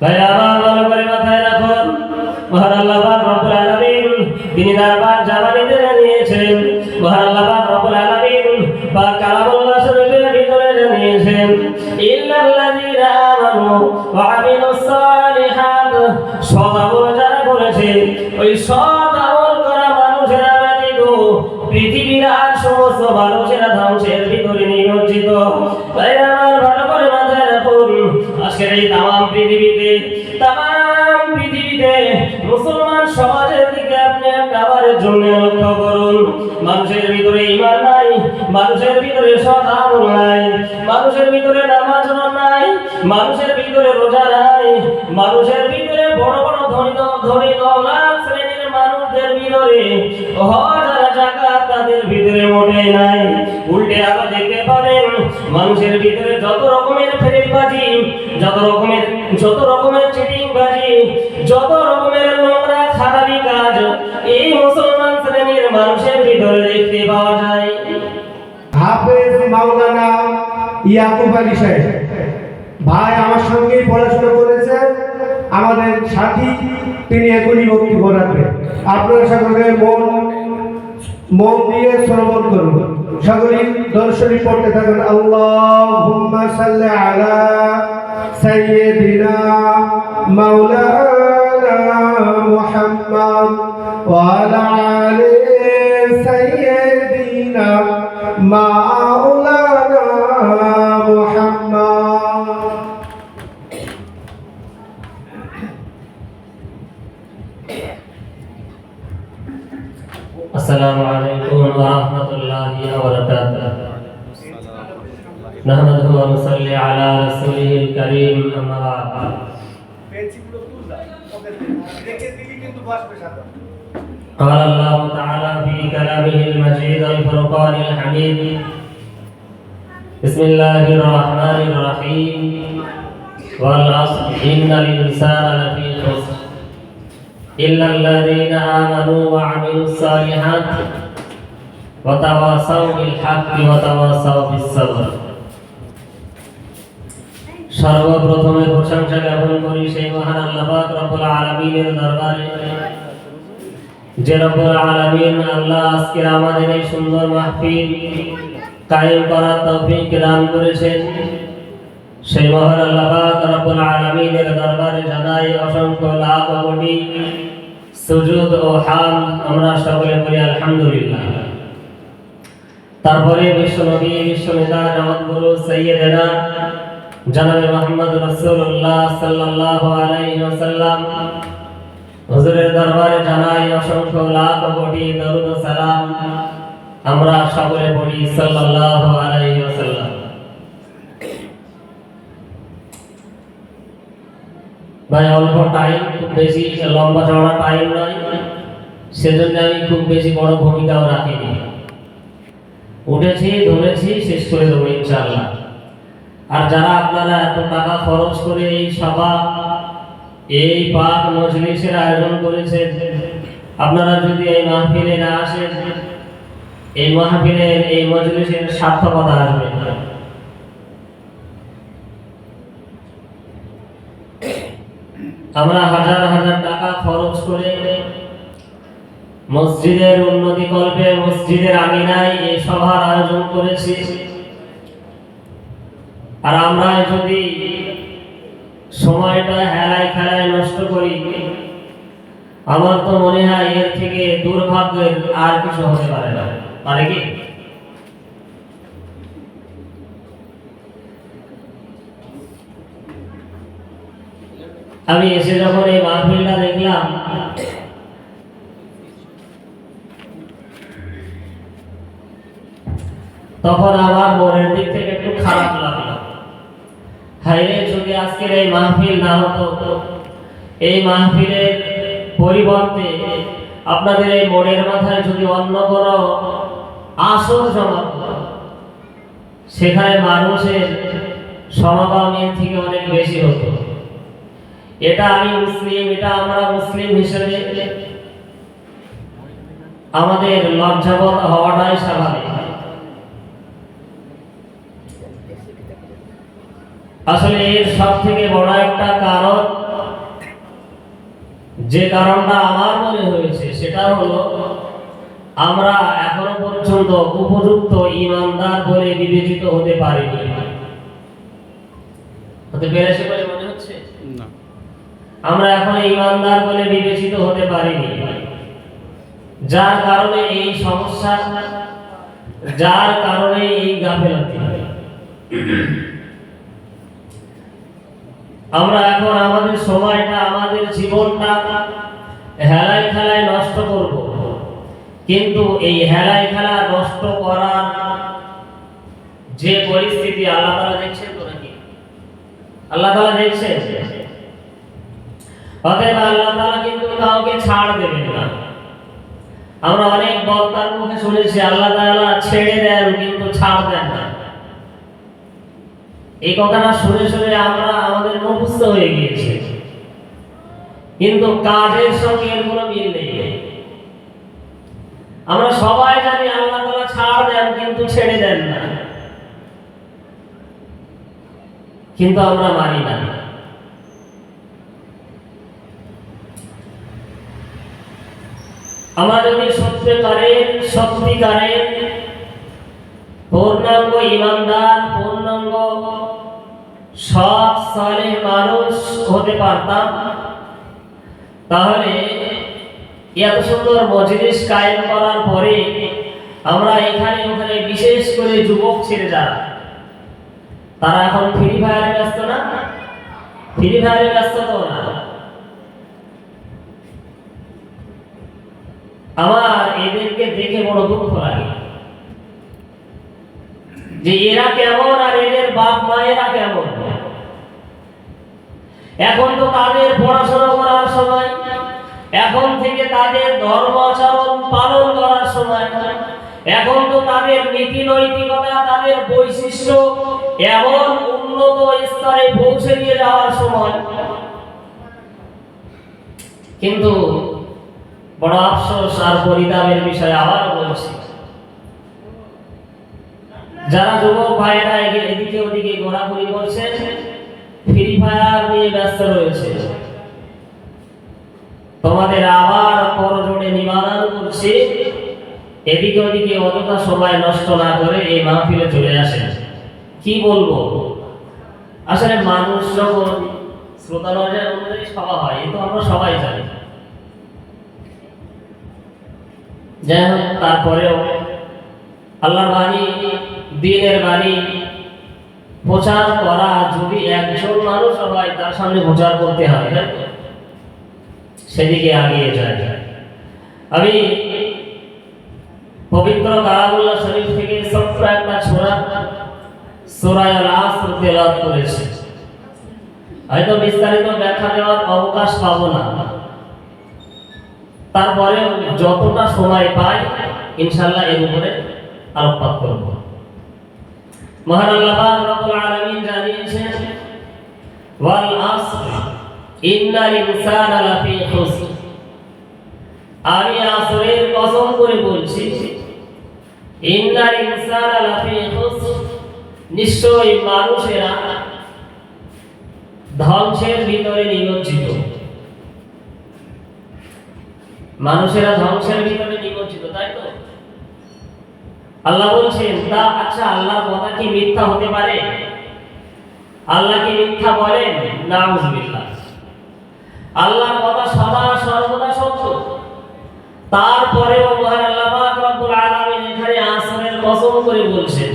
ভাই আমার মানুষের ভিতরে নামাজ নাই, মানুষের ভিতরে রোজা নাই, মানুষের ভিতরে বড় বড় ধনী ধনী দৌলত শ্রেণির মানুষদের ভিতরে হাজার টাকা তাদের ভিতরে মোটেই নাই। উল্টে আরও দেখতে পাবেন মানুষের ভিতরে যত রকমের ফেরেকবাজি যত রকমের যত রকমের চিটিংবাজি, যত রকমের নোংরা খারাপি কাজ, এই মুসলমান শ্রেণির মানুষের ভিতরে দেখতে পাওয়া যায়। হাফেজ মাওলানা ইয়াকুব আলী সাহেব। ভাই আমার সঙ্গেই পড়াশোনা করেছে। আমাদের সাথী, তিনি এখনই বক্তব্য রাখবেন আপনারা সকলে মন মন দিয়ে শ্রবণ করুন। সকলেই দর্শনী পড়তে থাকুন। আল্লাহুম্মা সাল্লি আলা সাইয়্যিদিনা মাওলানা মুহাম্মদ ওয়া আলা আলি সাইয়্যিদিনা মাওলানা نحمده ونصلي على رسوله الكريم أما بعد. قال الله تعالى في كلامه المجيد الفرقان الحميد. بسم الله الرحمن الرحيم. والعصر إن الإنسان لفي خسر. إلا الذين آمنوا وعملوا الصالحات وتواصوا بالحق وتواصوا بالصبر. সর্বপ্রথমে প্রশংসা জ্ঞাপন করি সেই মহান আল্লাহ পাক রব্বুল আলামিনের দরবারে। যে রব্বুল আলামিন আল্লাহ আজকে আমাদের এই সুন্দর মাহফিল কায়েম করার তৌফিক দান করেছেন। সেই মহান আল্লাহ রব্বুল আলামিনের দরবারে জানাই অসংখ্য লাখ কোটি সুজুদ ও হাম। আমরা সকলে বলি আলহামদুলিল্লাহ। তারপরে বিশ্ব নবী বিশ্ব নেতা জগৎ গুরু সৈয়দেনা জনাবে মোহাম্মদ রাসূলুল্লাহ সাল্লাল্লাহু আলাইহি ওয়াসাল্লাম। হুজুরের দরবারে জানাই অসংখ্য লাখ কোটি দরুদ সালাম। আমরা সকলে পড়ি সাল্লাল্লাহু আলাইহি ওয়াসাল্লাম। ভাই, অল্প টাইম খুব বেশি লম্বা চড়া টাইম নয়। সেজন্য আমি খুব বেশি বড় ভূমিকাও রাখিনি। উঠেছি, ধরেছি, শেষ করে দেবো ইনশাআল্লাহ। আর যারা আপনারা এত টাকা খরচ করে এই সভা, এই পাক মজলিসের আয়োজন করেছেন, আপনারা যদি এই মাহফিলে না আসেন, এই মাহফিলের, এই মজলিসের সার্থকতা আসবে। আমরা হাজার হাজার টাকা খরচ করে মসজিদের উন্নতি কল্পে, মসজিদের আমিনায় এই সভার আয়োজন করেছি। আর আমরা যদি সময়টা হেলায় খেলায় নষ্ট করি, আমার তো মনে হয় এর থেকে দুর্ভাগ্যের আর কিছু হতে পারে না। পারে কি? আমি এসে যখন এই মাহফিলটা দেখলাম, তখন আমার মনের দিক থেকে একটু খারাপ লাগল। হাইরে যদি আজকের এই মাহফিল না হতো। এই মাহফিলের পরিবর্তে আপনাদের এই মনের মাথায় যদি অন্য কোনো আসর জমাত সেখানে মানুষের সমাগমের থেকে অনেক বেশি হতো। এটা আমি মুসলিম, এটা আমরা মুসলিম হিসেবে আমাদের লজ্জাবত হওয়াটাই স্বাভাবিক। আসলে এর সব থেকে বড় একটা কারণ যে কারণটা আমার মনে হয়েছে সেটা হলো আমরা এখনও পর্যন্ত উপযুক্ত ইমানদার বলে বিবেচিত হতে পারিনি। হতে পেরেছে বলে মনে হচ্ছে? আমরা এখন ইমানদার বলে বিবেচিত হতে পারিনি। যার কারণে এই সমস্যা যার কারণে এই গাফেলাতি। আমরা এখন আমাদের সময়টা, আমাদের জীবনটা হেলাই খেলায় নষ্ট করব। কিন্তু এই হেলাই খেলা নষ্ট করার যে পরিস্থিতি আল্লাহ তাআলা দেখছেন তো নাকি? আল্লাহ তাআলা দেখছেন? অতএব আল্লাহ তাআলা কিন্তু কাউকে ছাড় দেবেন না। আমরা অনেক বক্তার মুখে শুনেছি, আল্লাহ তাআলা ছেড়ে দেন কিন্তু ছাড় দেন না। এই কথাটা শুনে শুনে আমরা আমাদের মুখস্থ হয়ে গিয়েছে। কিন্তু কাজের সঙ্গে এর কোনো মিল নেই। আমরা সবাই জানি আল্লাহ তাআলা ছাড় দেন, কিন্তু ছেড়ে দেন না। কিন্তু আমরা মানি না। আমরা যদি সত্যিকারের সত্যিকারের পূর্ণাঙ্গ ইমানদার, পূর্ণাঙ্গ সৎ সালে মানুষ হতে পারতাম। তাহলে এত সুন্দর মজলিস কায়েম করার পরে আমরা এখানে ওখানে বিশেষ করে যুবক ছেড়ে যারা, তারা এখন ফ্রি ফায়ারে ব্যস্ত না? ফ্রি ফায়ারে ব্যস্ত তো না। আমার এদেরকে দেখে বড় দুঃখ লাগে। যে এরা কেমন আর এদের বাপ মায়েরা কেমন? এখন তো তাদের পড়াশোনা করার সময়, এখন থেকে তাদের ধর্ম আচরণ পালন করার সময়, এখন তো তাদের নীতি নৈতিকতা, তাদের বৈশিষ্ট্য এমন উন্নত স্তরে পৌঁছে দিয়ে যাওয়ার সময়। কিন্তু বড় আফসোস আর পরিতাপের বিষয়ে আবার বলছি। যারা যুবক ভাইয়েরা এগে- এদিকে ওদিকে ঘোরাঘুরি করছে ফ্রি ফায়ার নিয়ে ব্যস্ত রয়েছে। তোমাদের আবার করজোড়ে নিবারণ করছি। এদিকে ওদিকে অযথা সময় নষ্ট না করে এই মাহফিলে চলে আসে কি বলব? আসলে মানুষ যখন শ্রোতা নজর অনুযায়ী সভা হয়, এ তো আমরা সবাই জানি। যাই হোক, তারপরেও আল্লাহর বাণী দিনের বাণী। প্রচার করা যদি একজন মানুষ হয়, তার সামনে প্রচার করতে হবে তাই? সেদিকে আগিয়ে যায়। আমি পবিত্র কালামুল্লাহ শরীফ থেকে ছোট্ট একটা ছোড়া সোরায় আসর তেলাওয়াত করেছি। হয়তো বিস্তারিত ব্যাখ্যা দেওয়ার অবকাশ পাবো না। তারপরে যতটা সময় পাই ইনশাল্লাহ এর উপরে আলোকপাত করব। মহান আল্লাহ রব্বুল আলামিন জানিয়েছেন, ওয়াল আসর ইন্নাল ইনসানা লাফি খুসর। আমি আসরের কসম করে বলছি, ইন্নাল ইনসানা লাফি খুসর। নিশ্চয়ই মানুষেরা ধ্বংসের ভিতরে নিমজ্জিত। মানুষেরা ধ্বংসের ভিতরে নিমজ্জিত, তাই তো? আল্লাহ বলছেন, তা আচ্ছা আল্লাহর কথা কি মিথ্যা হতে পারে? আল্লাহ কি মিথ্যা বলেন? নাউজুবিল্লাহ। আল্লাহর কথা সদা সর্বদা সত্য। তারপরেও মহান আল্লাহ পাক রব্বুল আলামিন এখানে আসরের কসম করে বলছেন।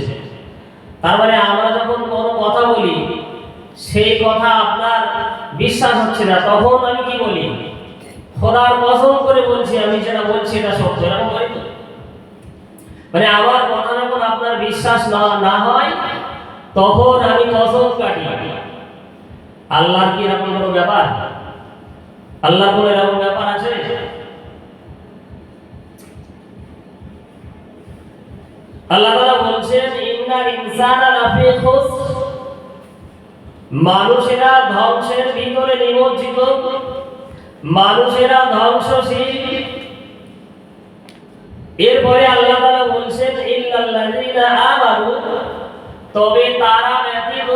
তার মানে আমরা যখন কোনো কথা বলি, সেই কথা আপনার বিশ্বাস হচ্ছে না। তখন আমি কি বলি? খোদার কসম করে বলছি, আমি যেটা বলছি এটা সত্য। এরকম তো? মানে আমার কথা যখন আপনার বিশ্বাস না না হয়, তখন আমি কসম কাটি। আল্লাহর কি এরকম কোনো ব্যাপার? আল্লাহর কোনো এরকম ব্যাপার আছে? আল্লাহ বলছেন মানুষেরা ধ্বংসের ভিতরে নিমজ্জিত। মানুষেরা ধ্বংসশীল। এরপরে আল্লাহ ইল্লাল্লাযীনা তবে তারা ব্যতীত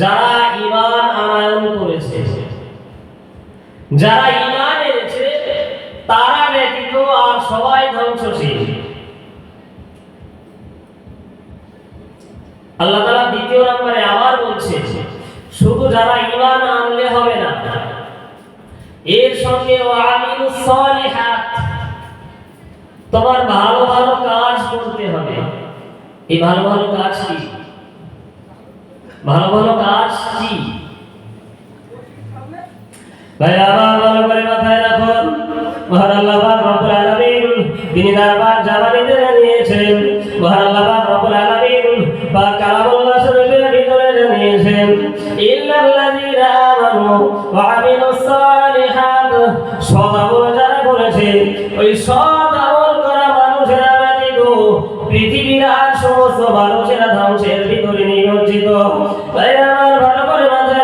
যারা আনয়ন করেছে, যারা ঈমানে তারা ব্যতীত আর সবাই ধ্বংসশীল। আল্লাহ দ্বিতীয় নম্বরে আবার বলছে, শুধু যারা ঈমান আনলে হবে না, এর সঙ্গে তোমার ভালো ভালো এই ভালো ভালো কাজ কি? ভালো ভালো কাজ কি? ভাই আবার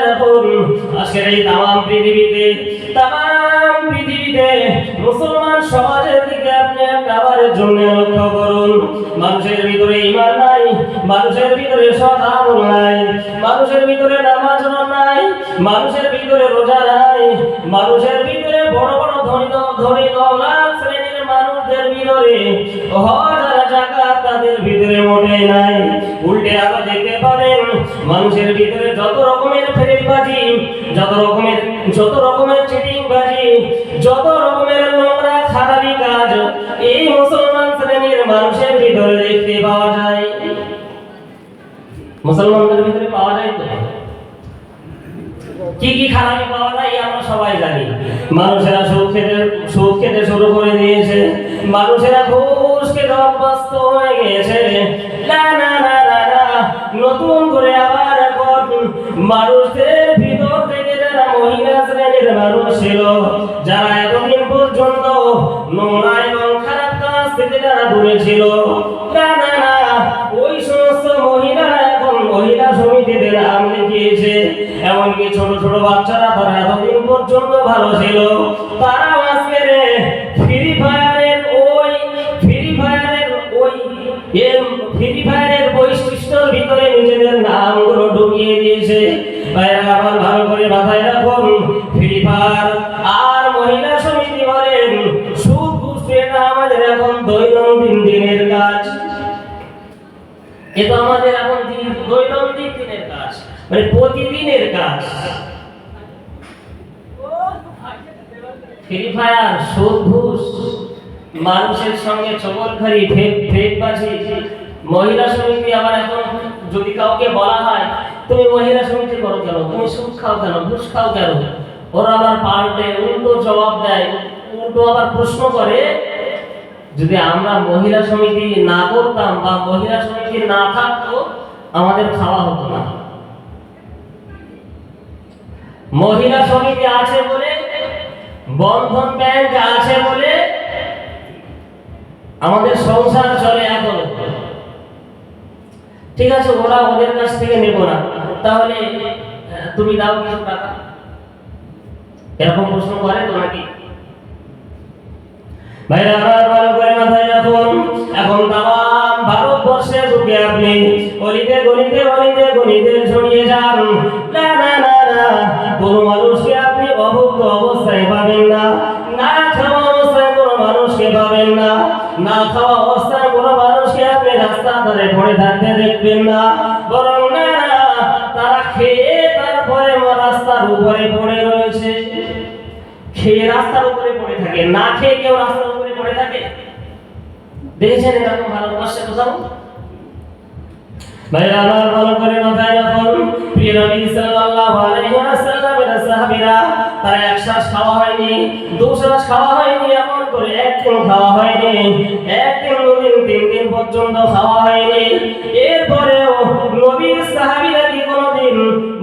রাখুন, আজকের এই তাম পৃথিবীতে তাম পৃথিবীতে মুসলমান সমাজের দিকে আপনি একবারের জন্য লক্ষ্য করুন। মানুষের ভিতরে ইমান নাই, মানুষের ভিতরে আমল নাই, মানুষের ভিতরে নামাজ নাই, মানুষের ভিতরে রোজা নাই, মানুষের ভিতরে বড় বড় ধনী ধনী দৌলত শ্রেণির মানুষদের ভিতরে হাজার টাকা তাদের ভিতরে মোটেই নাই। উল্টে পাবেন মানুষের ভিতরে যত রকমের ফেরেবাজি, যত রকমের যত রকমের চিটিং বাজি যত রকমের নোংরা খারাপি কাজ, এই মুসলমান শ্রেণির মানুষের ভিতরে দেখতে পাওয়া যায়। মুসলমানদের ভিতরে পাওয়া যায় তো? কি কি খারাপি পাওয়া যায় আমরা সবাই জানি। মানুষেরা সুদ খেতে সুদ খেতে শুরু করে দিয়েছে। মানুষেরা ঘুষ খেতে অভ্যস্ত। মানুষদের ভিতর থেকে যারা মহিলা শ্রেণির মানুষ ছিল, যারা এতদিন পর্যন্ত নোংরা এবং খারাপ কাজ থেকে যারা দূরে ছিল না না না ওই সমস্ত মহিলারা এখন মহিলা সমিতিতে নাম লিখিয়েছে। এমনকি ছোট ছোট বাচ্চারা তারা এতদিন পর্যন্ত ভালো ছিল মানুষের সঙ্গে চবলখারি ফেক ফেকবাজি মহিলা সমিতি আবার এখন যদি কাউকে বলা হয়, তুমি মহিলা সমিতি করো কেন? তুমি সুদ খাও কেন? ঘুষ খাও কেন? ওরা আবার পাল্টে উল্টো জবাব দেয়। উল্টো আবার প্রশ্ন করে, যদি আমরা মহিলা সমিতি না করতাম বা মহিলা সমিতি না থাকতো, আমাদের খাওয়া হতো না। মহিলা সমিতি আছে বলে, বন্ধন ব্যাংক আছে বলে আমাদের সংসার চলে এখন। ঠিক আছে, ওরা ওদের কাছ থেকে নেব না। তাহলে তুমি দাও কিছু টাকা। এরকম প্রশ্ন করে তো ভাইরা ভালো করে মাথায় রাখুন, এখন তাম ভারতবর্ষে গলিতে গলিতে না না না না থাকতে দেখবেন না, বরং না, তারা খেয়ে তারপরে রাস্তার উপরে পড়ে রয়েছে। খেয়ে রাস্তার উপরে পড়ে থাকে, না খেয়ে কেউ রাস্তার উপরে পড়ে থাকে। দেখেছেন এরকম ভারতবর্ষে কোথাও? খাওয়া হয়নি খাওয়া হয়নি করে একদিন খাওয়া হয়নি একদিন পর্যন্ত খাওয়া হয়নি এরপরেও নবীর সাহাবীরা কি কোনোদিন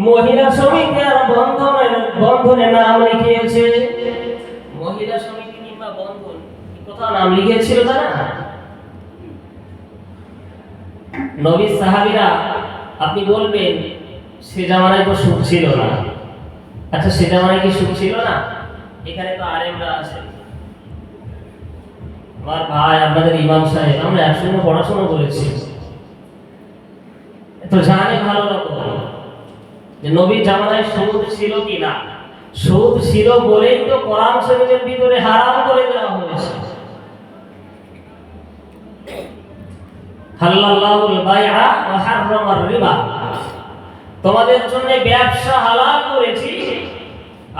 মহিলা সমিতি আর বন্ধনের বন্ধনে নাম লিখিয়েছে। মহিলা সমিতি কিংবা বন্ধন কোথাও নাম লিখিয়েছিল তারা? নবী সাহাবীরা, আপনি বলবেন, সে জামানায় তো সুখ ছিল না। আচ্ছা সে জামানায় কি সুখ ছিল না? এখানে তো আলেমরা আছে। আমার ভাই আপনাদের ইমাম সাহেব, আমরা একসঙ্গে পড়াশোনা করেছি। তো জানে ভালো রকম যে নবীর জামানায় সুদ ছিল কি না সুদ ছিল বলেই তো কোরআন শরীফের ভিতরে হারাম করে দেওয়া হয়েছে। হাল্লাল্লাহুল বাইআ ওয়া হাররামার রিবা। তোমাদের জন্য ব্যবসা হালাল করেছি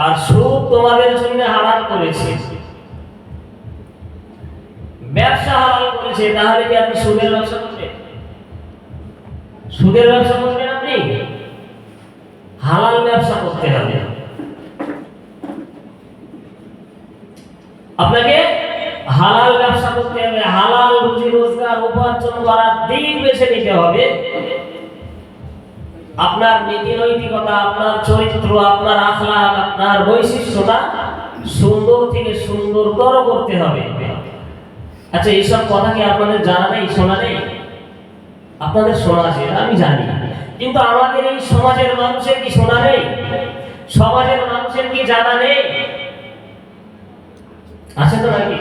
আর সুদ তোমাদের জন্য হারাম করেছি। ব্যবসা হালাল করেছে, তাহলে কি আপনি সুদের ব্যবসা করবেন? সুদের ব্যবসা করবেন আপনি? হালাল ব্যবসা করতে হবে। আপনাকে হালাল ব্যবসা করতে হবে, হালাল রুজি রোজগার উপার্জন করার দিক বেছে নিতে হবে। আপনার নীতি নৈতিকতা, আপনার চরিত্র, আপনার আখলাক, আপনার বৈশিষ্ট্যটা সুন্দর থেকে সুন্দরতর করতে হবে। আচ্ছা এইসব কথা কি আপনাদের জানা নেই, শোনা নেই? আপনাদের শোনা আছে, আমি জানি। কিন্তু আমাদের এই সমাজের মানুষের কি শোনা নেই? সমাজের মানুষের কি জানা নেই? আছে তো নাকি?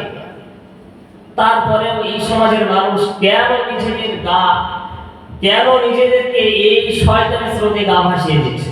তারপরেও এই সমাজের মানুষ কেন নিজেদের গা, কেন নিজেদেরকে এই শয়তানের স্রোতে গা ভাসিয়ে দিচ্ছে?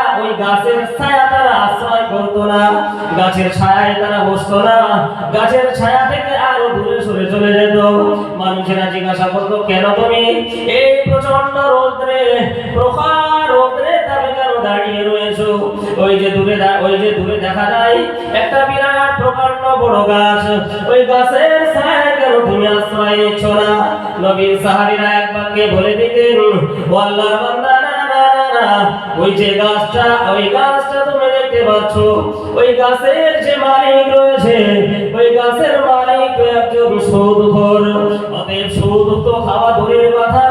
ওই গাছের ছায়া তারা আশ্রয় করতো না। গাছের ছায়ায় তারা বসতো না। গাছের ছায়া থেকে আরও দূরে সরে চলে যেত। মানুষেরা জিজ্ঞাসা করতো, কেন তুমি এই প্রচণ্ড রৌদ্রে রৌদ্রে কেন দাঁড়িয়ে রয়েছো? ওই যে দূরে ওই যে দূরে দেখা যায় একটা বিরাট প্রকাণ্ড বড় গাছ। ওই গাছের কেন তুমি আশ্রয় নিচ্ছ না? নবীর সাহাবীরা এক বাক্যে বলে দিতেন, ও বান্দা না ওই যে গাছটা, ওই গাছটা তুমি দেখতে পাচ্ছ। ওই গাছের যে মালিক রয়েছে, ওই গাছের মালিক একজন সুদখোর অতএব সুদ তো খাওয়া দূরের কথা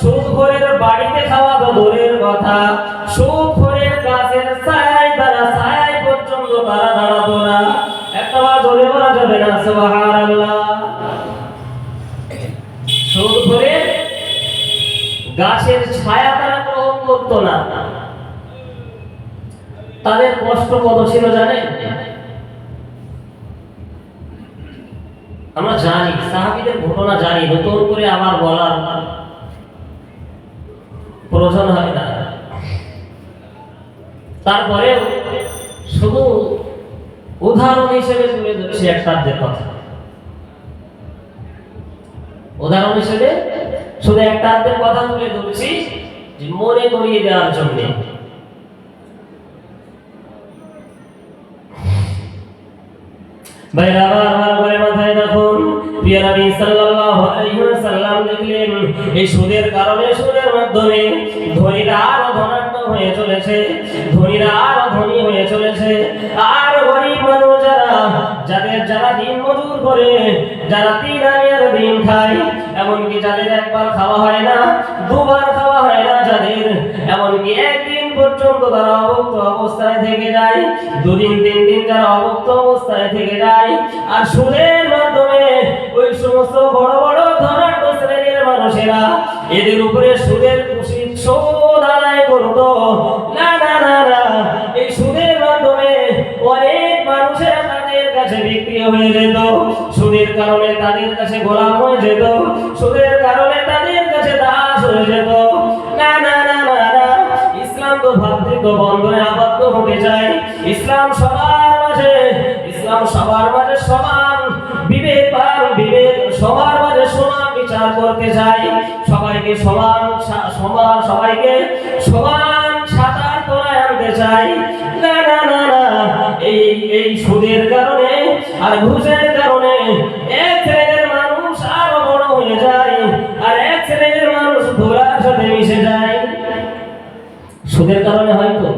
সুদখোরের বাড়িতে খাওয়া তো দূরের কথা। সুদখোরের গাছের ছায়ায় তারা ছায়ায় পর্যন্ত তারা দাঁড়াতো না। একটা জোরে বলা যাবে না, সুবহানাল্লাহ। সুদখোরের গাছের ছায়া তারা করতো না। তাদের কষ্ট কত ছিল জানেন? আমরা জানি, সাহাবীদের ঘটনা জানি, নতুন করে আবার বলার প্রয়োজন হয় না। তারপরে শুধু উদাহরণ হিসেবে তুলে ধরছি একটাদের কথা। উদাহরণ হিসেবে শুধু একটা কথা তুলে ধরছি যে মনে করিয়ে দেওয়ার জন্য। ভাইরা আমার করে মাথায় রাখুন প্রিয় নবী সাল্লাল্লাহু আলাইহি ওয়াসাল্লাম দেখলেন, এই সুদের কারণে সুদের মাধ্যমে ধনীরা আরও ধনাঢ্য হয়ে চলেছে, ধনীরা আরও ধনী হয়ে চলেছে। আর গরিব মানুষ যারা, যাদের যারা দিন মজুর করে, যারা তিন আনিয়ার দিন খায়, এমনকি যাদের একবার খাওয়া হয় না, দুবার খাওয়া হয় না যাদের, এমনকি একদিন পর্যন্ত তারা অভুক্ত অবস্থায় থেকে যায়। দুদিন, তিন দিন যারা অভুক্ত অবস্থায় থেকে যায়। আর সুদের মাধ্যমে ওই সমস্ত বড় বড় শ্রেণির মানুষেরা এদের উপরে না না না না, এই মাধ্যমে অনেক মানুষেরা তাদের কাছে বিক্রি হয়ে যেত। সুদের কারণে তাদের কাছে গোলাম হয়ে যেত। সুদের কারণে তাদের কাছে দাস হয়ে যেত। ভাতৃত্ব বন্ধনে আবদ্ধ হতে চায়। ইসলাম সবার মাঝে, ইসলাম সবার মাঝে সমান বিবেক বিবেক সবার মাঝে সমান বিচার করতে চাই সবাইকে সমান সমান, সবাইকে সমান সাঁতার তোলায় আনতে চাই না না না এই এই সুদের কারণে আর ঘুষের কারণে এক সুদের কারণে হয়তো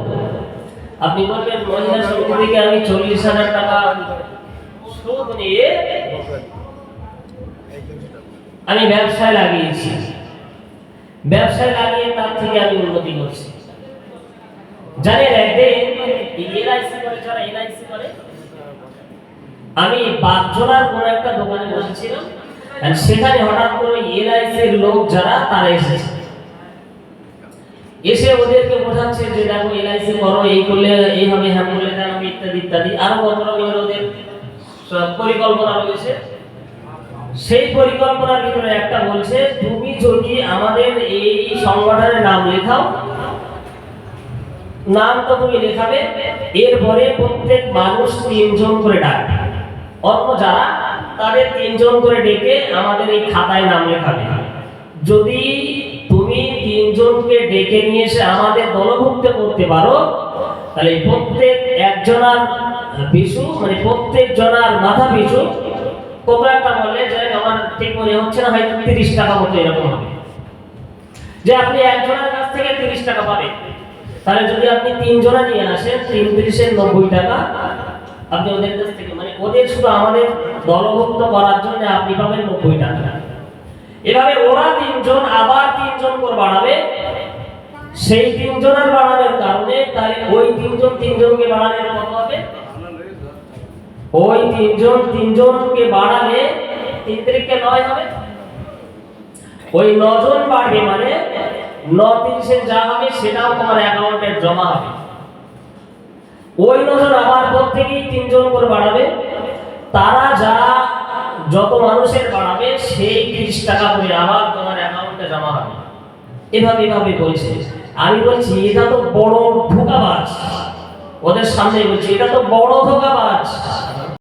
আপনি বলবেন, মহিলা সমিতি থেকে আমি চল্লিশ হাজার টাকা সুদ নিয়ে আমি ব্যবসায় লাগিয়েছি। ব্যবসায় লাগিয়ে তার থেকে আমি উন্নতি করছি। জানেন, একদিন এলআইসি করে, যারা এলআইসি করে, আমি বাগজোড়ার কোনো একটা দোকানে বসেছিলাম সেখানে হঠাৎ করে এলআইসির লোক যারা, তারা এসেছে। এসে ওদেরকে বোঝাচ্ছে যে দেখো এলআইসি করো, এই করলে এই হবে হ্যাঁ করলে তেন হবে ইত্যাদি ইত্যাদি। আরও কত রকমের ওদের পরিকল্পনা রয়েছে? সেই পরিকল্পনার ভিতরে একটা বলছে, তুমি যদি আমাদের এই সংগঠনের নাম লেখাও, নাম তো তুমি লেখাবে, এরপরে প্রত্যেক মানুষ তিনজন করে ডাকবে। অন্য যারা, তাদের তিনজন করে ডেকে আমাদের এই খাতায় নাম লেখাবে। যদি তুমি তিনজনকে ডেকে নিয়ে এসে আমাদের দলভুক্ত করতে পারো, তাহলে প্রত্যেক একজনার পিছু মানে প্রত্যেক জনার মাথা পিছু কত একটা বললে যে আমার ঠিক মনে হচ্ছে না, হয়তো তিরিশ টাকা মতো এরকম হবে। যে আপনি একজনের কাছ থেকে তিরিশ টাকা পাবেন। তাহলে যদি আপনি তিনজনা নিয়ে আসেন, তিন তিরিশের নব্বই টাকা, আপনি ওদের কাছ থেকে মানে ওদের শুধু আমাদের দলভুক্ত করার জন্য আপনি পাবেন নব্বই টাকা। এভাবে ওরা তিনজন, আবার তিনজন করে বাড়াবে সেই তিনজনের বাড়ানোর কারণে তাহলে ওই তিনজন তিনজনকে বাড়ানোর কত হবে? ওই তিনজন তিনজনকে বাড়ালে তিন তারিখকে নয় হবে? ওই নজন বাড়বে মানে ন তিরিশে যা হবে সেটাও তোমার অ্যাকাউন্টে জমা হবে। ওই নজন আবার প্রত্যেকেই তিনজন করে বাড়াবে। তারা যা যত মানুষের বাড়াবে, সেই তিরিশ টাকা করে আবার তোমার অ্যাকাউন্টে জমা হবে। এভাবে এভাবে বলছে। আমি বলছি, এটা তো বড় ধোকাবাজ। ওদের সামনে বলছি, এটা তো বড় ধোকাবাজ।